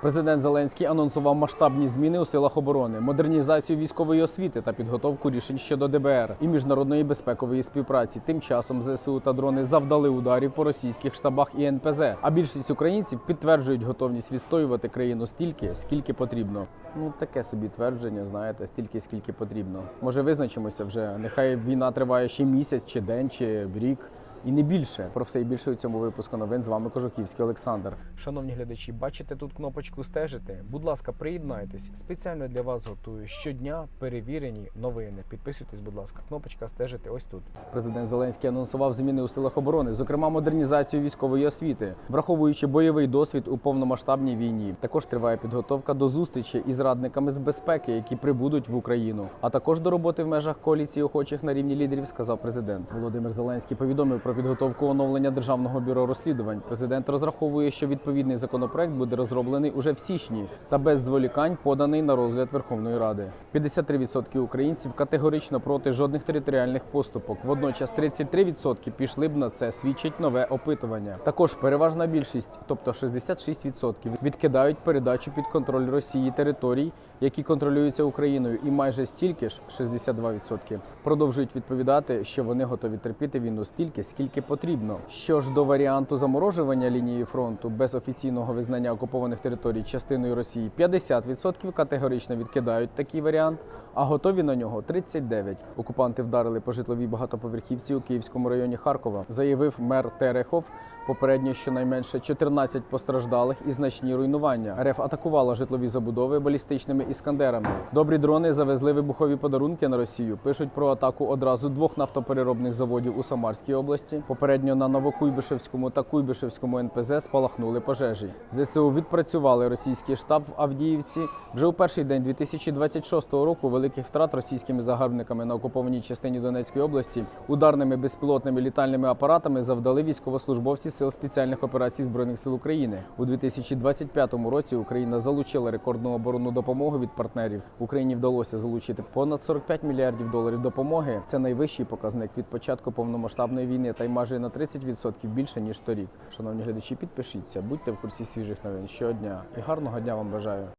Президент Зеленський анонсував масштабні зміни у силах оборони, модернізацію військової освіти та підготовку рішень щодо ДБР і міжнародної безпекової співпраці. Тим часом ЗСУ та дрони завдали ударів по російських штабах і НПЗ. А більшість українців підтверджують готовність відстоювати країну стільки, скільки потрібно. Ну таке собі твердження, знаєте, стільки, скільки потрібно. Може, визначимося вже. Нехай війна триває ще місяць, чи день, чи рік. І не більше про все і більше у цьому випуску новин з вами Кожухівський Олександр. Шановні глядачі, бачите тут кнопочку стежити. Будь ласка, приєднайтесь. Спеціально для вас готую щодня перевірені новини. Підписуйтесь, будь ласка. Кнопочка стежити ось тут. Президент Зеленський анонсував зміни у силах оборони, зокрема модернізацію військової освіти, враховуючи бойовий досвід у повномасштабній війні. Також триває підготовка до зустрічі із радниками з безпеки, які прибудуть в Україну, а також до роботи в межах коаліції охочих на рівні лідерів, сказав президент. Володимир Зеленський повідомив про підготовку оновлення державного бюро розслідувань. Президент розраховує, що відповідний законопроект буде розроблений уже в січні та без зволікань поданий на розгляд Верховної Ради. 53% українців категорично проти жодних територіальних поступок. Водночас 33% пішли б на це. Свідчить нове опитування. Також переважна більшість, тобто 66%, відкидають передачу під контроль Росії територій, які контролюються Україною, і майже стільки ж 62% продовжують відповідати, що вони готові терпіти війну стільки, потрібно. Що ж до варіанту заморожування лінії фронту без офіційного визнання окупованих територій частиною Росії, 50% категорично відкидають такий варіант, а готові на нього 39%. Окупанти вдарили по житловій багатоповерхівці у Київському районі Харкова, заявив мер Терехов. Попередньо щонайменше 14 постраждалих і значні руйнування. РФ атакувала житлові забудови балістичними іскандерами. Добрі дрони завезли вибухові подарунки на Росію. Пишуть про атаку одразу двох нафтопереробних заводів у Самарській області. Попередньо на Новокуйбишевському та Куйбишевському НПЗ спалахнули пожежі. ЗСУ відпрацювали російський штаб в Авдіївці. Вже у перший день 2026 року великих втрат російськими загарбниками на окупованій частині Донецької області ударними безпілотними літальними апаратами завдали військовослужбовці сил спеціальних операцій збройних сил України. У 2025 році Україна залучила рекордну оборонну допомогу від партнерів. Україні вдалося залучити понад 45 мільярдів доларів допомоги. Це найвищий показник від початку повномасштабної війни та й майже на 30% більше ніж торік. Шановні глядачі, підпишіться, будьте в курсі свіжих новин щодня і гарного дня вам бажаю.